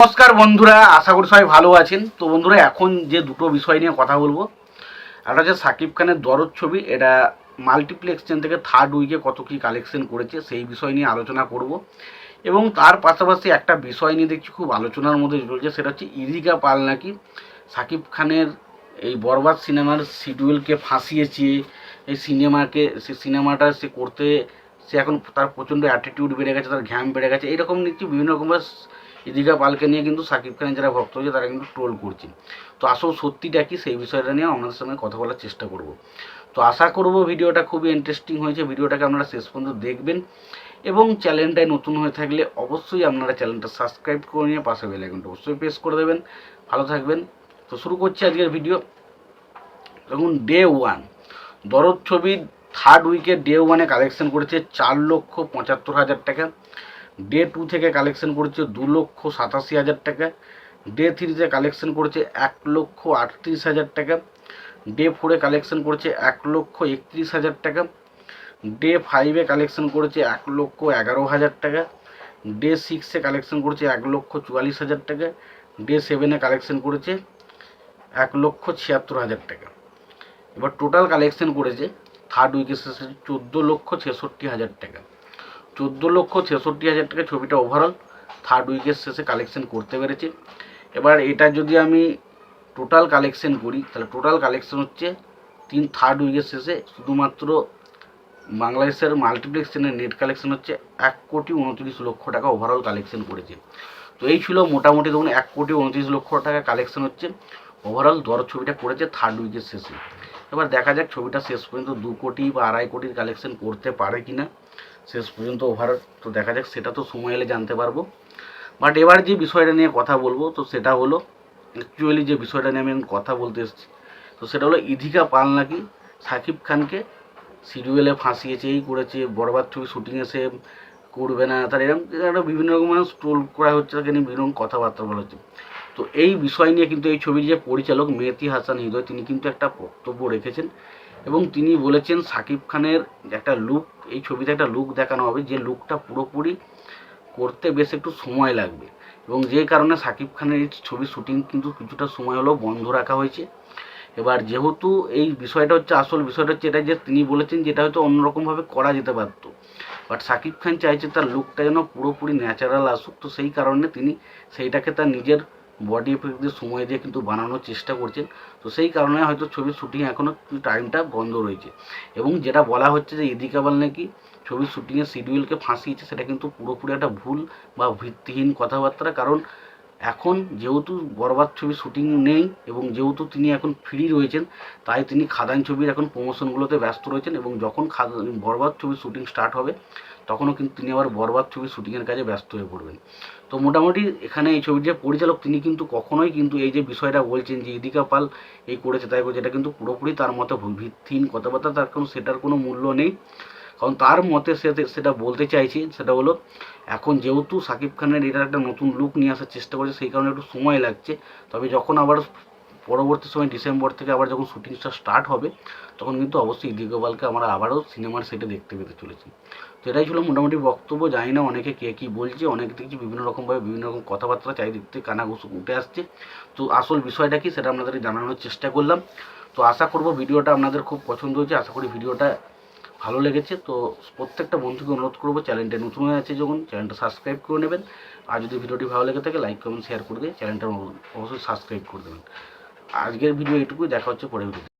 নমস্কার বন্ধুরা, আশা করি সবাই ভালো আছেন। তো বন্ধুরা, এখন যে দুটো বিষয় নিয়ে কথা বলব, একটা হচ্ছে সাকিব খানের দরদ ছবি, এটা মাল্টিপ্লেক্স চেন থেকে থার্ড উইকে কত কী কালেকশন করেছে, সেই বিষয় নিয়ে আলোচনা করব। এবং তার পাশাপাশি একটা বিষয় নিয়ে দেখছি, খুব আলোচনার মধ্যে চলছে, সেটা হচ্ছে ইরিকা পাল নাকি সাকিব খানের এই বরবাদ সিনেমার শিডিউলকে ফাঁসিয়েছে, এই সিনেমাকে, সে সিনেমাটা সে করতে, সে এখন তার প্রচণ্ড অ্যাটিটিউড বেড়ে গেছে, তার ঘ্যাম বেড়ে গেছে, এইরকম নিচ্ছি বিভিন্ন রকমের ইদিকা পালকে নিয়ে কিন্তু সাকিব খানের যারা ভক্ত হয়েছে তারা কিন্তু ট্রোল করছে। তো আসল সত্যিটা কি সেই বিষয়টা নিয়ে আপনাদের সঙ্গে কথা বলার চেষ্টা করব। তো আশা করব ভিডিওটা খুবই ইন্টারেস্টিং হয়েছে। ভিডিওটাকে আপনারা শেষ পর্যন্ত দেখবেন এবং চ্যানেলটায় নতুন হয়ে থাকলে অবশ্যই আপনারা চ্যানেলটা সাবস্ক্রাইব করে নিয়ে পাশে বেল আইকনটা অবশ্যই প্রেস করে দেবেন। ভালো থাকবেন। তো শুরু করছি আজকের ভিডিও দেখুন ডে ওয়ান দরদ ছবির থার্ড উইকে ডে ওয়ানে কালেকশন করেছে চার লক্ষ পঁচাত্তর হাজার টাকা। ডে টু থেকে কালেকশন করেছে দু লক্ষ সাতাশি হাজার টাকা। ডে থ্রিতে কালেকশন করেছে এক লক্ষ আটত্রিশ হাজার টাকা। ডে ফোরে কালেকশন করেছে এক লক্ষ একত্রিশ হাজার টাকা। ডে ফাইভে কালেকশন করেছে এক লক্ষ এগারো হাজার টাকা। ডে সিক্সে কালেকশন করেছে এক লক্ষ চুয়াল্লিশ হাজার টাকা। ডে সেভেনে কালেকশন করেছে এক লক্ষ ছিয়াত্তর হাজার টাকা। এবার টোটাল কালেকশন করেছে থার্ড উইকের শেষে চোদ্দ লক্ষ ছেষট্টি হাজার টাকা। চোদ্দ লক্ষ ছেষট্টি হাজার টাকা ছবিটা ওভারঅল থার্ড উইকের শেষে কালেকশন করতে পেরেছে। এবার এটা যদি আমি টোটাল কালেকশন করি, তাহলে টোটাল কালেকশন হচ্ছে তিন থার্ড উইকের শেষে শুধুমাত্র বাংলাদেশের মাল্টিপ্লেক্স নেট কালেকশন হচ্ছে এক কোটি উনত্রিশ লক্ষ টাকা ওভারঅল কালেকশন করেছে। তো এই ছিল মোটামুটি ধরুন এক কোটি উনত্রিশ লক্ষ টাকা কালেকশন হচ্ছে ওভারঅল দর ছবিটা করেছে থার্ড উইকের শেষে। এবার দেখা যাক ছবিটা শেষ পর্যন্ত দু কোটি বা আড়াই কোটির কালেকশন করতে পারে কি না শেষ পর্যন্ত ওভার তো দেখা যাক, সেটা তো সময় এলে জানতে পারব। বাট এবার যে বিষয়টা নিয়ে কথা বলব, তো সেটা হলো অ্যাকচুয়ালি যে বিষয়টা নিয়ে আমি কথা বলতে এসেছি, তো সেটা হলো ইধিকা পাল নাকি সাকিব খানকে সিরিয়ালে ফাঁসিয়েছে, এই করেছে, বরবাদ ছবি শুটিংয়ে সে করবে না, তার এরকম একটা বিভিন্ন রকম মানুষ ট্রোল করা হচ্ছে, তাকে নিয়ে বিভিন্ন কথাবার্তা বলা হচ্ছে। তো এই বিষয় নিয়ে কিন্তু এই ছবির যে পরিচালক মেহতি হাসান হৃদয়, তিনি কিন্তু একটা বক্তব্য রেখেছেন এবং তিনি বলেছেন সাকিব খানের একটা লুক এই ছবিতে একটা লুক দেখানো হবে, যে লুকটা পুরোপুরি করতে বেশ একটু সময় লাগবে। এবং যে কারণে সাকিব খানের এই ছবি শুটিং কিন্তু কিছুটা সময় হলেও বন্ধ রাখা হয়েছে। এবার যেহেতু এই বিষয়টা হচ্ছে, আসল বিষয়টা হচ্ছে এটা যে তিনি বলেছেন যেটা হয়তো অন্যরকমভাবে করা যেতে পারতো। বাট সাকিব খান চাইছে তার লুকটা যেন পুরোপুরি ন্যাচারাল আসুক, তো সেই কারণে তিনি সেইটাকে তার নিজের বডি এফেক্ট দিয়ে সময় দিয়ে কিন্তু বানানোর চেষ্টা করছেন। তো সেই কারণে হয়তো ছবির শুটিং এখনও টাইমটা বন্ধ রয়েছে। এবং যেটা বলা হচ্ছে যে ইদিকাবাল নাকি ছবির শুটিংয়ের শিডিউলকে ফাঁসিয়েছে, সেটা কিন্তু পুরোপুরি একটা ভুল বা ভিত্তিহীন কথাবার্তা। কারণ এখন যেহেতু বরবাদ ছবি শুটিং নেই এবং যেহেতু তিনি এখন ফ্রি রয়েছেন, তাই তিনি খাদান ছবির এখন প্রমোশনগুলোতে ব্যস্ত রয়েছেন। এবং যখন খাদান বরবাদ ছবির শুটিং স্টার্ট হবে তখনও কিন্তু তিনি আবার বরবাদ ছবির শুটিংয়ের কাজে ব্যস্ত হয়ে পড়বেন। তো মোটামুটি এখানে এই ছবির যে পরিচালক তিনি কিন্তু কখনোই কিন্তু এই যে বিষয়টা বলছেন যে ইদিকা পাল এই করেছে তাই করেছে এটা কিন্তু পুরোপুরি তার মতে ভিত্তিহীন কথাবার্তা, তার কোনো, সেটার কোনো মূল্য নেই। কারণ তার মতে সে সেটা বলতে চাইছি, সেটা হলো, এখন যেহেতু সাকিব খানের এটা একটা নতুন লুক নিয়ে আসার চেষ্টা করছে, সেই কারণে একটু সময় লাগছে। তবে যখন আবার পরবর্তী সময় ডিসেম্বর থেকে আবার যখন শুটিংটা স্টার্ট হবে, তখন কিন্তু অবশ্যই ইদিগোপালকে আমরা আবারও সিনেমার সেটে দেখতে পেতে চলেছি। তো এটাই ছিল মোটামুটি বক্তব্য। জানি না অনেকে কে কী বলছে, অনেকে দেখছি বিভিন্ন রকমভাবে বিভিন্ন রকম কথাবার্তা চারিদিক থেকে কানাঘুষো উঠে আসছে। তো আসল বিষয়টা কি সেটা আপনাদের জানানোর চেষ্টা করলাম। তো আশা করব ভিডিওটা আপনাদের খুব পছন্দ হয়েছে। আশা করি ভিডিওটা ভালো লেগেছে। তো প্রত্যেকটা বন্ধুকে অনুরোধ করব, চ্যানেলটা নতুন হয়ে আছে যখন, চ্যানেলটা সাবস্ক্রাইব করে নেবেন। আর যদি ভিডিওটি ভালো লেগে থাকে, লাইক, কমেন্ট, শেয়ার করে দিয়ে চ্যানেলটা অবশ্যই সাবস্ক্রাইব করে দেবেন। আজকের ভিডিও এটুকু দেখা হচ্ছে পরের ভিডিও